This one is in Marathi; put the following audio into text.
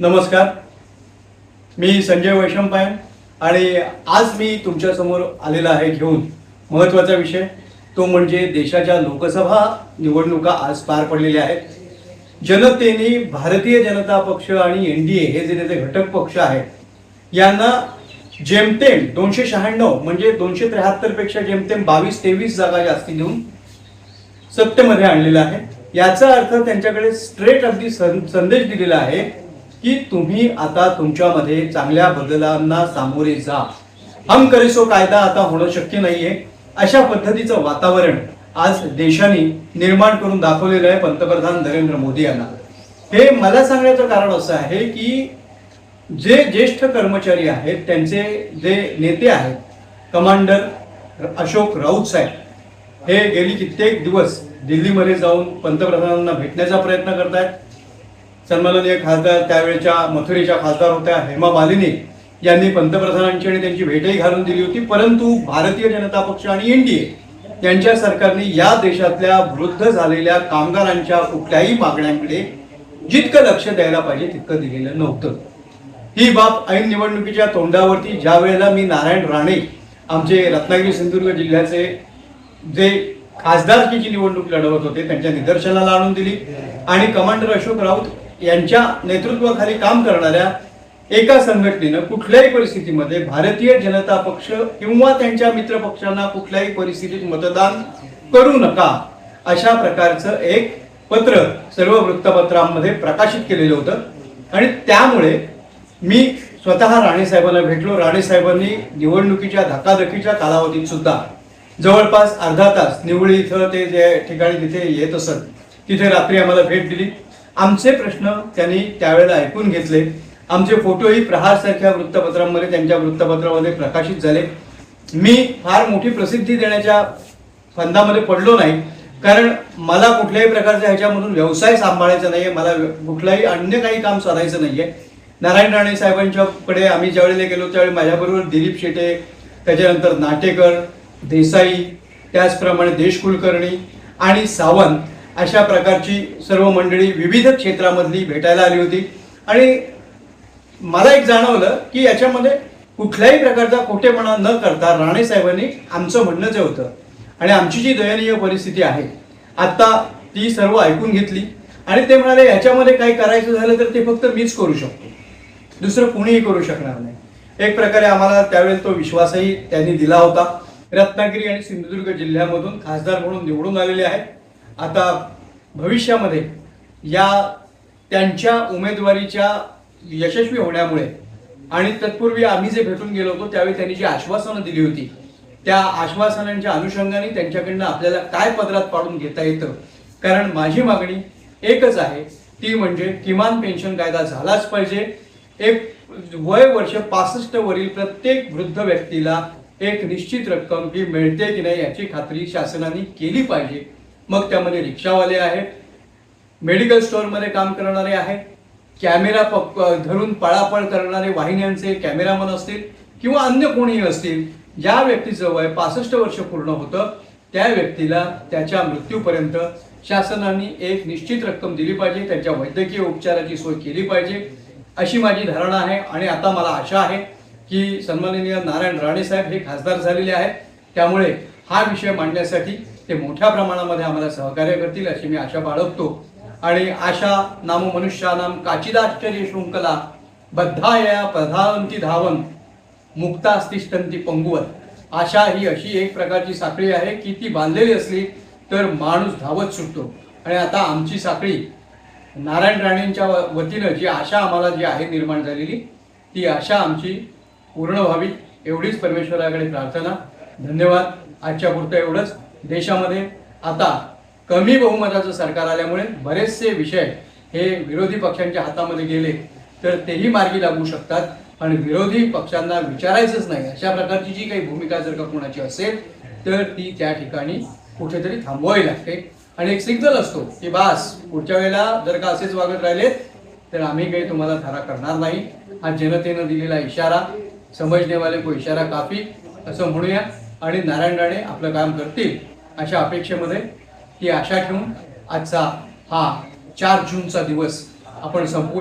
नमस्कार. मी संजय वैशंपाय आणि आज मी तुमच्यासमोर आलेला आहे घेऊन. महत्त्वाचा विषय तो म्हणजे देशाच्या लोकसभा निवडणुका आज पार पडलेल्या आहेत. जनतेने भारतीय जनता पक्ष आणि एन डी ए हे जे त्याचे घटक पक्ष आहेत यांना जेमतेम दोनशे शहाण्णव म्हणजे दोनशे त्र्याहत्तरपेक्षा जेमतेम बावीस तेवीस जागा जास्ती देऊन सत्तेमध्ये आणलेला आहे. याचा अर्थ त्यांच्याकडे स्ट्रेट अगदी सं- संदेश दिलेला आहे की तुम्ही आता तुमच्यामध्ये चांगल्या बदलांना सामोरे जा. हम करिसो कायदा आता होणं शक्य नाहीये. अशा पद्धतीचं वातावरण आज देशाने निर्माण करून दाखवलेलं आहे पंतप्रधान नरेंद्र मोदी यांना. हे मला सांगण्याचं कारण असं आहे की जे ज्येष्ठ कर्मचारी आहेत त्यांचे जे नेते आहेत कमांडर अशोक राऊत साहेब हे गेली कित्येक दिवस दिल्लीमध्ये जाऊन पंतप्रधानांना भेटण्याचा प्रयत्न करतायत. सन्माननीय खासदार त्यावेळेच्या मथुरेच्या खासदार होत्या हेमा मालिनी यांनी पंतप्रधानांची आणि त्यांची भेटही घालून दिली होती. परंतु भारतीय जनता पक्ष आणि एनडीए यांच्या सरकारने या देशातल्या वृद्ध झालेल्या कामगारांच्या कुठल्याही मागण्यांकडे जितकं लक्ष द्यायला पाहिजे तितकं दिलेलं नव्हतं. ही बाब ऐन निवडणुकीच्या तोंडावरती ज्या वेळेला मी नारायण राणे आमचे रत्नागिरी सिंधुदुर्ग जिल्ह्याचे जे खासदारकीची निवडणूक लढवत होते त्यांच्या निदर्शनाला आणून दिली. आणि कमांडर अशोक राऊत यांच्या नेतृत्वाखाली काम करणाऱ्या एका संघटनेनं कुठल्याही परिस्थितीमध्ये भारतीय जनता पक्ष किंवा त्यांच्या मित्र पक्षांना कुठल्याही परिस्थितीत मतदान करू नका अशा प्रकारचं एक पत्र सर्व वृत्तपत्रांमध्ये प्रकाशित केलेलं होतं. आणि त्यामुळे मी स्वतः राणेसाहेबांना भेटलो. राणेसाहेबांनी निवडणुकीच्या धकाधकीच्या कालावधीत सुद्धा जवळपास अर्धा तास निवळी इथं ते जे ठिकाणी तिथे येत असत तिथे रात्री आम्हाला भेट दिली. आमचे प्रश्न त्यांनी त्यावेळेला ऐकून घेतले. आमचे फोटोही प्रहारसारख्या वृत्तपत्रांमध्ये त्यांच्या वृत्तपत्रामध्ये प्रकाशित झाले. मी फार मोठी प्रसिद्धी देण्याच्या फंदामध्ये पडलो नाही. कारण मला कुठल्याही प्रकारच्या ह्याच्यामधून व्यवसाय सांभाळायचा नाही आहे मला कुठलाही अन्य काही काम साधायचं आहे नारायण राणे साहेबांच्याकडे आम्ही ज्यावेळेला गेलो त्यावेळी माझ्याबरोबर दिलीप शेटे त्याच्यानंतर नाटेकर देसाई त्याचप्रमाणे देश कुलकर्णी आणि सावंत अशा प्रकारची सर्व मंडळी विविध क्षेत्रामधली भेटायला आली होती. आणि मला एक जाणवलं की याच्यामध्ये कुठल्याही प्रकारचा खोटेपणा न करता राणे साहेबांनी आमचं म्हणणं जे होतं आणि आमची जी दयनीय परिस्थिती आहे आता ती सर्व ऐकून घेतली. आणि ते म्हणाले याच्यामध्ये काही करायचं झालं तर ते फक्त मीच करू शकतो. दुसरं कुणीही करू शकणार नाही. एक प्रकारे आम्हाला त्यावेळेस तो विश्वासही त्यांनी दिला होता. रत्नागिरी आणि सिंधुदुर्ग जिल्ह्यामधून खासदार म्हणून निवडून आलेले आहेत. आता भविष्यामध्ये या त्यांच्या उमेदवारीच्या यशस्वी होण्यामुळे आणि तत्पूर्वी आम्ही जे भेटून गेलो होतो त्यावेळी त्यांनी जी आश्वासनं दिली होती त्या आश्वासनांच्या अनुषंगाने त्यांच्याकडनं आपल्याला काय पदरात पाडून घेता येतं? कारण माझी मागणी एकच आहे ती म्हणजे किमान पेन्शन कायदा झालाच पाहिजे. एक वय वर्ष पासष्ट वरील प्रत्येक वृद्ध व्यक्तीला एक निश्चित रक्कम ही मिळते की नाही याची खात्री शासनाने केली पाहिजे. मग त्यामध्ये रिक्षावाले आहेत मेडिकल स्टोअरमध्ये काम करणारे आहेत कॅमेरा प धरून पळापळ करणारे वाहिन्यांचे कॅमेरामन असतील किंवा अन्य कोणीही असतील ज्या व्यक्तीचं वय पासष्ट वर्ष पूर्ण होतं. त्या व्यक्तीला त्याच्या मृत्यूपर्यंत शासनाने एक निश्चित रक्कम दिली पाहिजे त्यांच्या वैद्यकीय उपचाराची सोय केली पाहिजे अशी माझी धारणा आहे. आणि आता मला आशा आहे की सन्माननीय नारायण राणे साहेब हे खासदार झालेले आहेत. त्यामुळे हा विषय मांडण्यासाठी ते मोठ्या प्रमाणामध्ये आम्हाला सहकार्य करतील अशी मी आशा बाळगतो. आणि आशा नामो मनुष्यानाम काचिदाश्चर्य शृंखला बद्धाया प्रधावंती धावन मुक्तास्तिष्ठंती पंगुवत. आशा ही अशी एक प्रकारची साखळी आहे की ती बांधलेली असली तर माणूस धावत सुटतो. आणि आता आमची साखळी नारायण राणेंच्या व- वतीनं जी आशा आम्हाला जी आहे निर्माण झालेली ती आशा आमची पूर्ण व्हावी एवढीच परमेश्वराकडे प्रार्थना. धन्यवाद. आजच्या पुरतं एवढंच. देशामध्ये आता कमी बहुमताचं सरकार आल्यामुळे बरेचसे विषय हे विरोधी पक्षांच्या हातामध्ये गेले तर तेही मार्गी लागू शकतात आणि विरोधी पक्षांना विचारायचंच नाही. अशा प्रकारची जी काही भूमिका जर का कोणाची असेल तर ती त्या ठिकाणी कुठेतरी थांबवावी लागते. आणि एक सिग्नल असतो की बास पुढच्या वेळेला जर का असेच वागत राहिले तर आम्ही काही तुम्हाला धारा करणार नाही. हा जनतेनं दिलेला इशारा समजणेवाले को इशारा काफी असं म्हणूया. आणि नारायण राणे आपलं काम करतील. अशा अपेक्षेमध्ये ही आशा ठेवून आजचा हा चार जूनचा दिवस आपण संपू